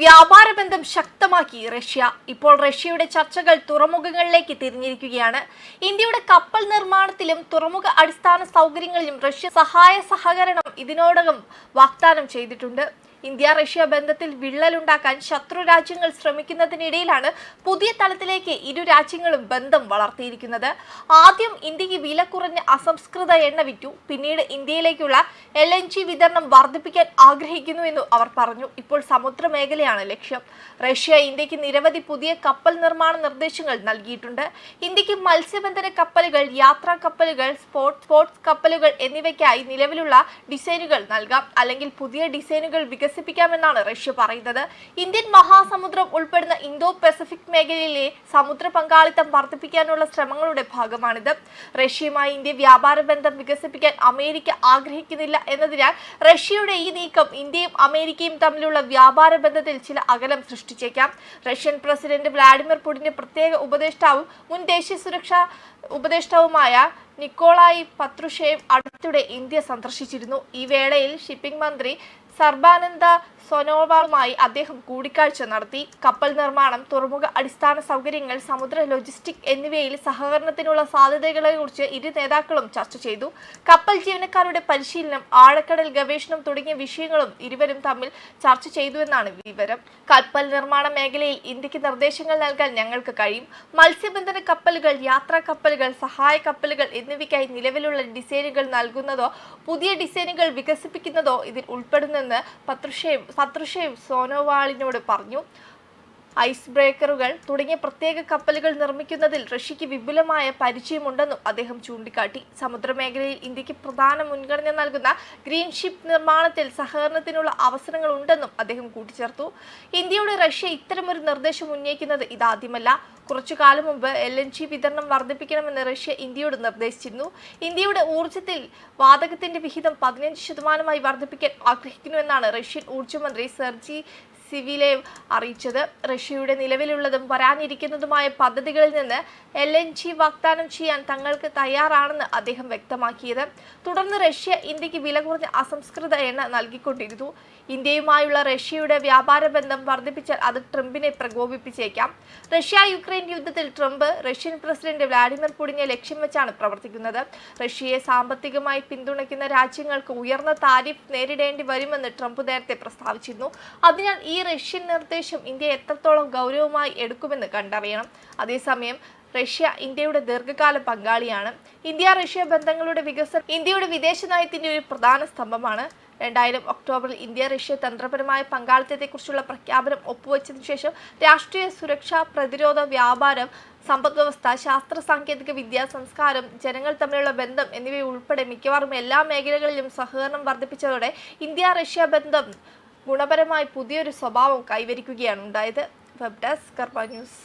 വ്യാപാര ബന്ധം ശക്തമാക്കി റഷ്യ. ഇപ്പോൾ റഷ്യയുടെ ചർച്ചകൾ തുറമുഖങ്ങളിലേക്ക് തിരിഞ്ഞിരിക്കുകയാണ്. ഇന്ത്യയുടെ കപ്പൽ നിർമ്മാണത്തിലും തുറമുഖ അടിസ്ഥാന സൗകര്യങ്ങളിലും റഷ്യ സഹായ സഹകരണം ഇതിനോടകം വാഗ്ദാനം ചെയ്തിട്ടുണ്ട്. ഇന്ത്യ റഷ്യ ബന്ധത്തിൽ വിള്ളലുണ്ടാക്കാൻ ശത്രു രാജ്യങ്ങൾ ശ്രമിക്കുന്നതിനിടയിലാണ് പുതിയ തലത്തിലേക്ക് ഇരു രാജ്യങ്ങളും ബന്ധം വളർത്തിയിരിക്കുന്നത്. ആദ്യം ഇന്ത്യയ്ക്ക് വില കുറഞ്ഞ അസംസ്കൃത എണ്ണ വിറ്റു. പിന്നീട് ഇന്ത്യയിലേക്കുള്ള എൽ എൻ ജി വിതരണം വർദ്ധിപ്പിക്കാൻ ആഗ്രഹിക്കുന്നുവെന്നും അവർ പറഞ്ഞു. ഇപ്പോൾ സമുദ്ര മേഖലയാണ് ലക്ഷ്യം. റഷ്യ ഇന്ത്യയ്ക്ക് നിരവധി പുതിയ കപ്പൽ നിർമ്മാണ നിർദ്ദേശങ്ങൾ നൽകിയിട്ടുണ്ട്. ഇന്ത്യയ്ക്ക് മത്സ്യബന്ധന കപ്പലുകൾ യാത്രാ കപ്പലുകൾ സ്പോർട്സ് സ്പോർട്സ് കപ്പലുകൾ എന്നിവയ്ക്കായി നിലവിലുള്ള ഡിസൈനുകൾ നൽകാം. അല്ലെങ്കിൽ പുതിയ ഡിസൈനുകൾ വികസിപ്പിക്കാമെന്നാണ് റഷ്യ പറയുന്നത്. ഇന്ത്യൻ മഹാസമുദ്രം ഉൾപ്പെടുന്ന ഇന്തോ പസഫിക് മേഖലയിലെ സമുദ്ര പങ്കാളിത്തം വർദ്ധിപ്പിക്കാനുള്ള ശ്രമങ്ങളുടെ ഭാഗമാണിത്. റഷ്യയുമായി ഇന്ത്യ വ്യാപാര ബന്ധം വികസിപ്പിക്കാൻ അമേരിക്ക ആഗ്രഹിക്കുന്നില്ല എന്നതിനാൽ റഷ്യയുടെ ഈ നീക്കം ഇന്ത്യയും അമേരിക്കയും തമ്മിലുള്ള വ്യാപാര ബന്ധത്തിൽ ചില അകലം സൃഷ്ടിച്ചേക്കാം. റഷ്യൻ പ്രസിഡന്റ് വ്ളാഡിമിർ പുടിന്റെ പ്രത്യേക ഉപദേഷ്ടാവും മുൻ ദേശീയ സുരക്ഷാ ഉപദേഷ്ടാവുമായ നിക്കോളായി പത്രുഷേവ് അടുത്തിടെ ഇന്ത്യ സന്ദർശിച്ചിരുന്നു. ഈ വേളയിൽ ഷിപ്പിംഗ് മന്ത്രി സർബാനന്ദ സോനോവാളുമായി അദ്ദേഹം കൂടിക്കാഴ്ച നടത്തി. കപ്പൽ നിർമ്മാണം തുറമുഖ അടിസ്ഥാന സൗകര്യങ്ങൾ സമുദ്ര ലോജിസ്റ്റിക് എന്നിവയിൽ സഹകരണത്തിനുള്ള സാധ്യതകളെ കുറിച്ച് ഇരു നേതാക്കളും ചർച്ച ചെയ്തു. കപ്പൽ ജീവനക്കാരുടെ പരിശീലനം ആഴക്കടൽ ഗവേഷണം തുടങ്ങിയ വിഷയങ്ങളും ഇരുവരും തമ്മിൽ ചർച്ച ചെയ്തുവെന്നാണ് വിവരം. കപ്പൽ നിർമ്മാണ മേഖലയിൽ ഇന്ത്യയ്ക്ക് നിർദ്ദേശങ്ങൾ നൽകാൻ ഞങ്ങൾക്ക് കഴിയും. മത്സ്യബന്ധന കപ്പലുകൾ യാത്രാ കപ്പലുകൾ സഹായ കപ്പലുകൾ എന്നിവയ്ക്കായി നിലവിലുള്ള ഡിസൈനുകൾ നൽകുന്നതോ പുതിയ ഡിസൈനുകൾ വികസിപ്പിക്കുന്നതോ ഇതിൽ ഉൾപ്പെടുന്നെന്ന് പത്രുഷേവ് പത്രുഷേവ് സോനോവാളിനോട് പറഞ്ഞു. ഐസ് ബ്രേക്കറുകൾ തുടങ്ങിയ പ്രത്യേക കപ്പലുകൾ നിർമ്മിക്കുന്നതിൽ റഷ്യക്ക് വിപുലമായ പരിചയമുണ്ടെന്നും അദ്ദേഹം ചൂണ്ടിക്കാട്ടി. സമുദ്രമേഖലയിൽ ഇന്ത്യയ്ക്ക് പ്രധാന മുൻഗണന നൽകുന്ന ഗ്രീൻ ഷിപ്പ് നിർമ്മാണത്തിൽ സഹകരണത്തിനുള്ള അവസരങ്ങൾ ഉണ്ടെന്നും അദ്ദേഹം കൂട്ടിച്ചേർത്തു. ഇന്ത്യയുടെ റഷ്യ ഇത്തരമൊരു നിർദ്ദേശം ഉന്നയിക്കുന്നത് ഇതാദ്യമല്ല. കുറച്ചു കാലം മുമ്പ് എൽ എൻ ജി വിതരണം വർദ്ധിപ്പിക്കണമെന്ന് റഷ്യ ഇന്ത്യയോട് നിർദ്ദേശിച്ചിരുന്നു. ഇന്ത്യയുടെ ഊർജത്തിൽ വാതകത്തിന്റെ വിഹിതം പതിനഞ്ച് ശതമാനമായി വർദ്ധിപ്പിക്കാൻ ആഗ്രഹിക്കുന്നുവെന്നാണ് റഷ്യൻ ഊർജമന്ത്രി സെർജി സിവിലേവ് അറിയിച്ചത്. റഷ്യയുടെ നിലവിലുള്ളതും വരാനിരിക്കുന്നതുമായ പദ്ധതികളിൽ നിന്ന് എൽ എൻ ജി വാഗ്ദാനം ചെയ്യാൻ തങ്ങൾക്ക് തയ്യാറാണെന്ന് അദ്ദേഹം വ്യക്തമാക്കിയത്. തുടർന്ന് റഷ്യ ഇന്ത്യയ്ക്ക് വില കുറഞ്ഞ അസംസ്കൃത എണ്ണ നൽകിക്കൊണ്ടിരുന്നു. ഇന്ത്യയുമായുള്ള റഷ്യയുടെ വ്യാപാര ബന്ധം വർദ്ധിപ്പിച്ചാൽ അത് ട്രംപിനെ പ്രകോപിപ്പിച്ചേക്കാം. റഷ്യ യുക്രൈൻ യുദ്ധത്തിൽ ട്രംപ് റഷ്യൻ പ്രസിഡന്റ് വ്ളാഡിമിർ പുടിനെ ലക്ഷ്യം വെച്ചാണ് പ്രവർത്തിക്കുന്നത്. റഷ്യയെ സാമ്പത്തികമായി പിന്തുണയ്ക്കുന്ന രാജ്യങ്ങൾക്ക് ഉയർന്ന താരിഫ് നേരിടേണ്ടി വരുമെന്ന് ട്രംപ് നേരത്തെ പ്രസ്താവിച്ചിരുന്നു. അതിനാൽ ഈ റഷ്യൻ നിർദ്ദേശം ഇന്ത്യ എത്രത്തോളം ഗൗരവമായി എടുക്കുമെന്ന് കണ്ടറിയണം. അതേസമയം റഷ്യ ഇന്ത്യയുടെ ദീർഘകാല പങ്കാളിയാണ്. ഇന്ത്യ റഷ്യ ബന്ധങ്ങളുടെ വികസനം ഇന്ത്യയുടെ വിദേശ നയത്തിന്റെ ഒരു പ്രധാന സ്തംഭമാണ്. രണ്ടായിരം ഒക്ടോബറിൽ ഇന്ത്യ റഷ്യ തന്ത്രപരമായ പങ്കാളിത്തത്തെക്കുറിച്ചുള്ള പ്രഖ്യാപനം ഒപ്പുവെച്ചതിനു ശേഷം രാഷ്ട്രീയ സുരക്ഷ പ്രതിരോധ വ്യാപാരം സമ്പദ്വ്യവസ്ഥ ശാസ്ത്ര സാങ്കേതിക വിദ്യ സംസ്കാരം ജനങ്ങൾ തമ്മിലുള്ള ബന്ധം എന്നിവയുൾപ്പെടെ മിക്കവാറും എല്ലാ മേഖലകളിലും സഹകരണം വർദ്ധിപ്പിച്ചതോടെ ഇന്ത്യ റഷ്യ ബന്ധം ഗുണപരമായി പുതിയൊരു സ്വഭാവം കൈവരിക്കുകയാണ് ഉണ്ടായത്. Web desk Karma news.